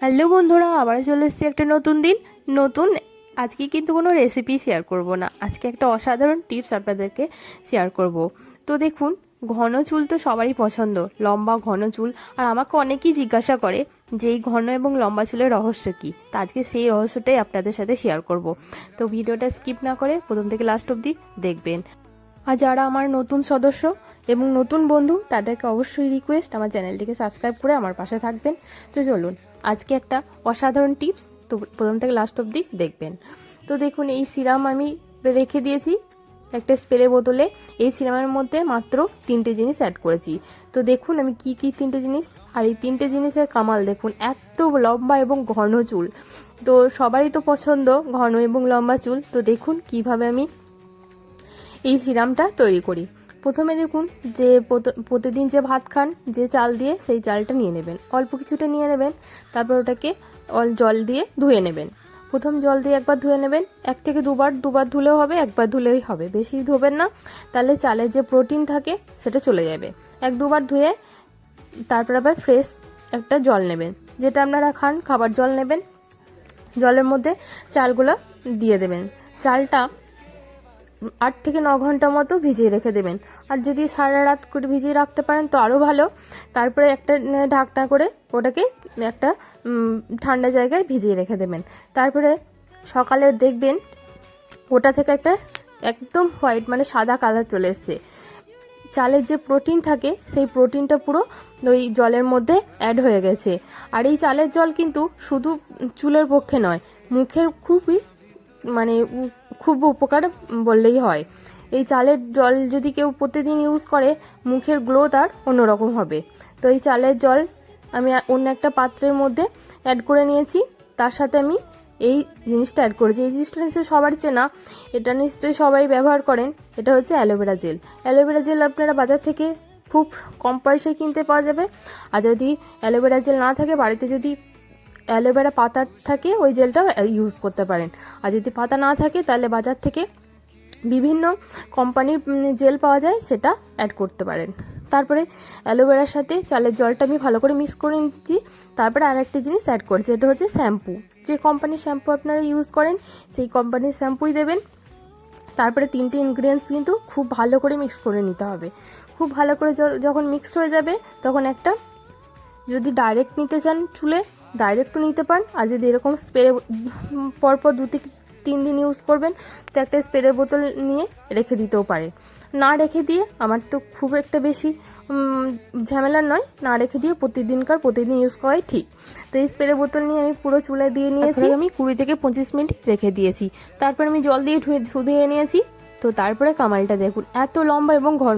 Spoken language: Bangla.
হ্যালো বন্ধুরা আবার চলে এসেছি একটা নতুন দিন, নতুন, আজকে কিন্তু কোনো রেসিপি শেয়ার করব না। আজকে একটা অসাধারণ টিপস আপনাদেরকে শেয়ার করব। তো দেখুন, ঘন চুল তো সবারই পছন্দ, লম্বা ঘন চুল। আর আমাকে অনেকেই জিজ্ঞাসা করে যে এই ঘন এবং লম্বা চুলের রহস্য কী? তা আজকে সেই রহস্যটাই আপনাদের সাথে শেয়ার করব। তো ভিডিওটা স্কিপ না করে প্রথম থেকে লাস্ট অবধি দেখবেন। আর যারা আমার নতুন সদস্য এবং নতুন বন্ধু, তাদেরকে অবশ্যই রিকোয়েস্ট আমার চ্যানেলটিকে সাবস্ক্রাইব করে আমার পাশে থাকবেন। তো চলুন আজকে একটা অসাধারণ টিপস, তো প্রথম থেকে লাস্ট অবধি দেখবেন। তো দেখুন, এই সিরাম আমি রেখে দিয়েছি একটা স্প্রে বোতলে এই সিরামের মধ্যে মাত্র তিনটে জিনিস অ্যাড করেছি। তো দেখুন, আমি কি কি তিনটে জিনিস? আর এই তিনটে জিনিসের কামাল দেখুন, এত লম্বা এবং ঘন চুল। তো সবারই তো পছন্দ ঘন এবং লম্বা চুল। তো দেখুন, কীভাবে আমি এই সিরামটা তৈরি করি। প্রথমে দেখুন যে প্রত- প্রতিদিন যে ভাত খান, যে চাল দিয়ে সেই চালটা নিয়ে নেবেন। অল্প কিছুটা নিয়ে নেবেন, তারপর ওটাকে অল, জল দিয়ে ধুয়ে নেবেন। প্রথম জল দিয়ে একবার ধুয়ে নেবেন। এক থেকে দুবার দুবার ধুলেও হবে, একবার ধুলেই হবে। বেশি ধোবেন না, তাহলে চালের যে প্রোটিন থাকে, সেটা চলে যাবে। এক, দুবার ধুয়ে তারপর আবার ফ্রেশ একটা জল নেবেন। যেটা আপনারা খান, খাবার জল নেবেন। জলের মধ্যে চালগুলো দিয়ে দেবেন। চালটা আট থেকে ন ঘণ্টা মতো ভিজিয়ে রেখে দেবেন। আর যদি সারা রাত করে ভিজিয়ে রাখতে পারেন তো আরও ভালো। তারপরে একটা ঢাকনা করে ওটাকে একটা ঠান্ডা জায়গায় ভিজিয়ে রেখে দেবেন। তারপরে সকালে দেখবেন ওটা থেকে একটা একদম হোয়াইট মানে সাদা কালার চলে এসছে। চালের যে প্রোটিন থাকে, সেই প্রোটিনটা পুরো ওই জলের মধ্যে অ্যাড হয়ে গেছে। আর এই চালের জল কিন্তু শুধু চুলের পক্ষে নয়, মুখের খুবই মানে খুব উপকার বললেই হয়। এই চালের জল যদি কেউ প্রতিদিন ইউজ করে, মুখের গ্লো তার অন্যরকম হবে। তো এই চালের জল আমি অন্য একটা পাত্রের মধ্যে অ্যাড করে নিয়েছি। তার সাথে আমি এই জিনিসটা অ্যাড করেছি। এই জিনিসটা নিশ্চয়ই সবারই চেনা এটা নিশ্চয়ই সবাই ব্যবহার করেন। এটা হচ্ছে অ্যালোভেরা জেল অ্যালোভেরা জেল আপনারা বাজার থেকে খুব কম পয়সায় কিনতে পাওয়া যাবে। আর যদি অ্যালোভেরা জেল না থাকে, বাড়িতে যদি অ্যালোভেরা পাতা থাকে ওই জেলটা ইউজ করতে পারেন। আর যদি পাতা না থাকে, তাহলে বাজার থেকে বিভিন্ন কোম্পানির জেল পাওয়া যায়, সেটা অ্যাড করতে পারেন। তারপরে অ্যালোভেরার সাথে চালের জলটা আমি ভালো করে মিক্স করে নিচ্ছি। তারপরে আর একটা জিনিস অ্যাড করছি, এটা হচ্ছে শ্যাম্পু যে কোম্পানির শ্যাম্পু আপনারা ইউজ করেন, সেই কোম্পানির শ্যাম্পুই দেবেন। তারপরে তিনটে ইনগ্রিডিয়েন্টস কিন্তু খুব ভালো করে মিক্স করে নিতে হবে। খুব ভালো করে যখন মিক্সড হয়ে যাবে, তখন একটা যদি ডাইরেক্ট নিতে চান চুলে ডাইরেক্টও নিতে পারেন। আর যদি এরকম স্প্রে পরপর দু থেকে তিন দিন ইউজ করবেন তো একটা স্প্রে বোতল নিয়ে রেখে দিতেও পারে। না রেখে দিয়ে আমার তো খুব একটা বেশি ঝামেলার নয়। না রেখে দিয়ে প্রতিদিনকার প্রতিদিন ইউজ করাই ঠিক। তো এই স্প্রে বোতল নিয়ে আমি পুরো চুলে দিয়ে নিয়েছি। আমি কুড়ি থেকে পঁচিশ মিনিট রেখে দিয়েছি। তারপর আমি জল দিয়ে ধুয়ে ধুয়ে নিয়েছি। তো তারপরে কামালটা দেখুন এত লম্বা এবং ঘন।